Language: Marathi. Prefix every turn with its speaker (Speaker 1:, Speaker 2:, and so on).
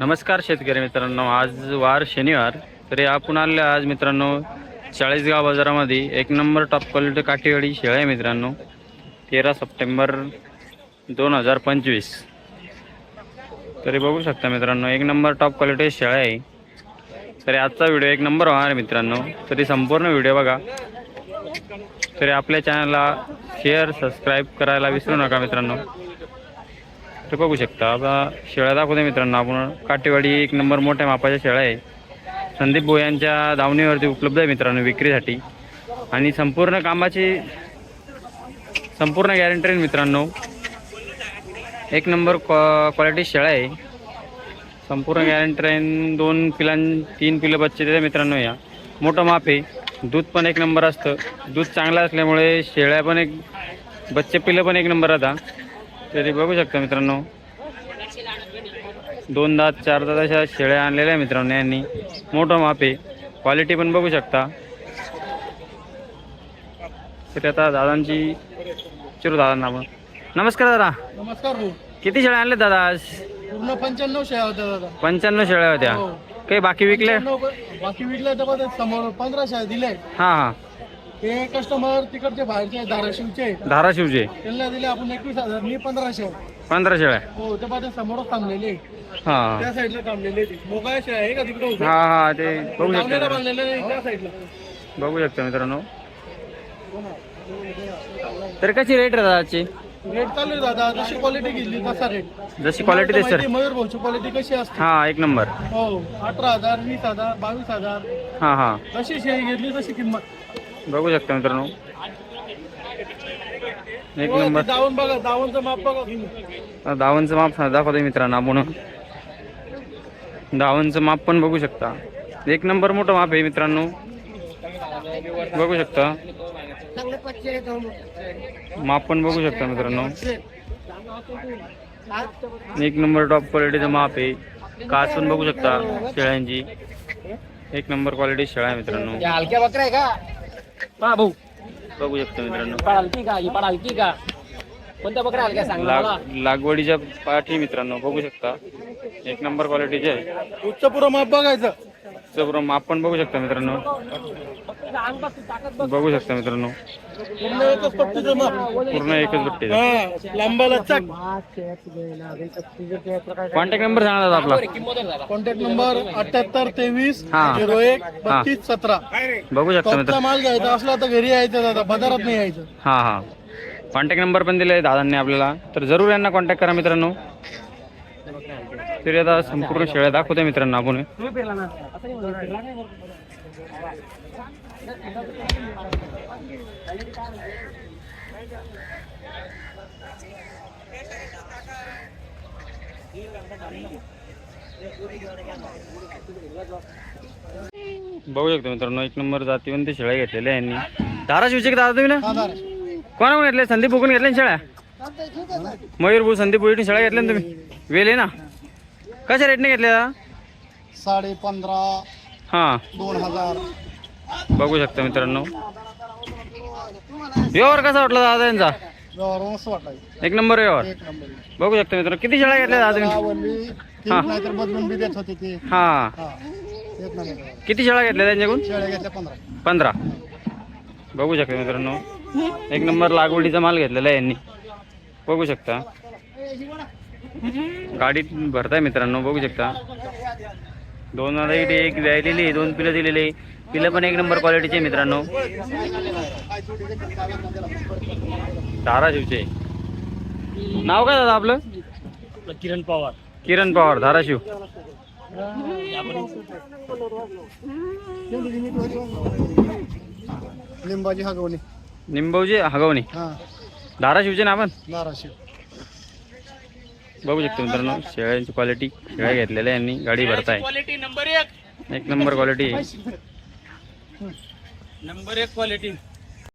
Speaker 1: नमस्कार शेतकरी मित्रांनो आज वार शनिवार तरी आपण आले आज मित्रांनो चाळीसगाव बाजारामध्ये. एक नंबर टॉप क्वालिटी काठीवाडी शेळ्या आहे मित्रांनो तेरा सप्टेंबर दोन हजार पंचवीस. तरी बघू शकता मित्रांनो एक नंबर टॉप क्वालिटी शेळ्या आहे. तरी आजचा व्हिडिओ एक नंबर होणार मित्रांनो तरी संपूर्ण व्हिडिओ बघा. तरी आपल्या चॅनलला शेअर सबस्क्राईब करायला विसरू नका मित्रांनो. तर बघू शकता आता शेळ्या दाखवते मित्रांनो आपण. काटेवाडी एक नंबर मोठ्या मापाच्या शेळ्या आहे. संदीप बोयांच्या यांच्या दावणीवरती उपलब्ध आहे मित्रांनो विक्रीसाठी. आणि संपूर्ण कामाची संपूर्ण गॅरंटी आहे मित्रांनो. एक नंबर क्वा क्वालिटी शेळ्या आहे. संपूर्ण गॅरंटी राहीन दोन पिलां तीन पिलं बच्चे देते मित्रांनो या. मोठं माप आहे. दूध पण एक नंबर असतं. दूध चांगलं असल्यामुळे शेळ्या पण एक बच्चे पिलं पण एक नंबर आता. तरी बघू शकता मित्रांनो. दोन दात चार दात अशा शेळ्या आणलेल्या आहे मित्रांनो यांनी. मोठं माप क्वालिटी पण बघू शकता. तरी आता दादांची चिरू दादांना आपण. नमस्कार दादा.
Speaker 2: नमस्कार
Speaker 1: किती शेळ्या आणल्या दादा आज?
Speaker 2: पूर्ण पंच्याण्णव शेळ्या होत्या दादा.
Speaker 1: पंच्याण्णव शेळ्या होत्या.
Speaker 2: हो.
Speaker 1: काही बाकी विकल्या?
Speaker 2: 95 बाकी विकले तर समोर पंधरा शेळ्या दिले
Speaker 1: हां हां.
Speaker 2: ते कस्टमर तिकडचे बाहेरचे धाराशिवचे
Speaker 1: धाराशिवचे.
Speaker 2: त्यांना दिले आपण एकवीस हजार मी पंधरा शेळ
Speaker 1: पंधरा शेळ्या
Speaker 2: हो ते पाहते समोरच थांबलेले
Speaker 1: हां.
Speaker 2: त्या साईडला थांबलेले मोकळ्या शेळ्या आहे का तिकडे?
Speaker 1: हां हां ते बघू शकता.
Speaker 2: नाही त्या साईडला
Speaker 1: बघू शकता मित्रांनो. तर कशी रेट
Speaker 2: रेट चालू आहे दादा. जशी क्वालिटी घेतली तसा रेट
Speaker 1: जशी
Speaker 2: मयूर भाऊची क्वालिटी कशी असते?
Speaker 1: हां एक नंबर.
Speaker 2: हो अठरा हजार वीस हजार बावीस हजार.
Speaker 1: हां हां.
Speaker 2: जशी शेळी घेतली तशी किंमत.
Speaker 1: बघू शकता मित्रांनो. एक
Speaker 2: हो,
Speaker 1: नंबर.
Speaker 2: बघा दावणचं माप बघा.
Speaker 1: दावणचं माप दाखवतोय मित्रांनो आपण. दावणचं माप पण बघू शकता. एक नंबर मोठं माप आहे मित्रांनो. बघू शकता. माप पण बघू शकता मित्रांनो. एक नंबर टॉप क्वालिटीचं माप आहे. काच पण बघू शकता शेळ्यांची. एक नंबर क्वालिटी शेळ्या आहे मित्रांनो.
Speaker 3: हलक्या बकऱ्या आहे का? भाऊ
Speaker 1: बघू शकता मित्रांनो.
Speaker 3: पाळ हलकी का? ही पाळ हलकी का? कोणत्या बकऱ्या हलक्या सांग ना मला.
Speaker 1: लाग लागवडीच्या पाठी मित्रांनो बघू शकता. एक नंबर क्वालिटीचे आहे
Speaker 2: उच्च पुरं माप बघायचं.
Speaker 1: त्याचं माप पण बघू शकता मित्रांनो.
Speaker 3: बघ,
Speaker 1: शकता मित्रांनो.
Speaker 2: पूर्ण एकच पट्टीचं माप
Speaker 1: पूर्ण एकच बट्टी
Speaker 2: हा लांबाला चक.
Speaker 1: कॉन्टॅक्ट नंबर सांगा दादा आपला.
Speaker 2: कॉन्टॅक्ट नंबर अठ्याहत्तर तेवीस
Speaker 1: हा.
Speaker 2: झिरो एक बत्तीस सतरा.
Speaker 1: बघू शकता
Speaker 2: टॉपचा
Speaker 1: मित्र.
Speaker 2: माल घ्यायचा असला तर घरी यायचं दादा बाजारात नाही यायचं.
Speaker 1: हां हां. कॉन्टॅक्ट नंबर पण दिले दादांनी आपल्याला. तर जरूर यांना कॉन्टॅक्ट करा मित्रांनो. तरी आता संपूर्ण शेळ्या दाखवते मित्रांना आपण. बघू शकतो मित्रांनो एक नंबर जातीवंत शेळ्या घेतलेल्या यांनी. धाराशिवचे दादा तुम्ही ना? कोणा कोण घेतले संदीप भुकून घेतले ना शेळ्या? मयूर भाऊ संदीप भुईटून शेळ्या घेतल्या ना तुम्ही? वेले ना? कशा रेटने घेतल्या
Speaker 2: साडे पंधरा
Speaker 1: हां.
Speaker 2: दोन हजार.
Speaker 1: बघू शकता मित्रांनो. व्यवहार कसा वाटला दादा यांचा?
Speaker 2: व्यवहार मस्त वाटायचं
Speaker 1: एक नंबर व्यवहार.
Speaker 2: एक नंबर
Speaker 1: बघू शकता मित्रांनो. किती शेळ्या घेतल्या दादा तुम्ही?
Speaker 2: आवडली
Speaker 1: हा.
Speaker 2: तीन नाहीतर बदलून बी देत होते ते.
Speaker 1: हां.
Speaker 2: हा. एक नंबर
Speaker 1: किती शेळ्या घेतल्या त्यांच्याकडून?
Speaker 2: शेळ्या घेतल्या पंधरा.
Speaker 1: पंधरा. बघू शकता मित्रांनो. एक नंबर लागवडीचा माल घेतलेला आहे यांनी. बघू शकता. गाडीत भरताय मित्रांनो बघू शकता. दोन आता इथे एक द्यायलेली आहे, दोन पिलं दिलेली आहे. पिलं पण एक नंबर क्वालिटीचे मित्रांनो. धाराशिवचे नाव काय दादा आपलं?
Speaker 3: किरण पवार.
Speaker 1: किरण पवार धाराशिव
Speaker 2: लिंबाची हगवणी.
Speaker 1: निंबवजी हगवणी.
Speaker 2: हा.
Speaker 1: धाराशिवचे ना आपण?
Speaker 2: धाराशिव
Speaker 1: बघू शकतो मित्रांनो शेळ्यांची क्वालिटी शेळ्या घेतलेल्या यांनी गाडी भरताय.
Speaker 3: क्वालिटी नंबर एक.
Speaker 1: एक नंबर क्वालिटी
Speaker 3: नंबर एक क्वालिटी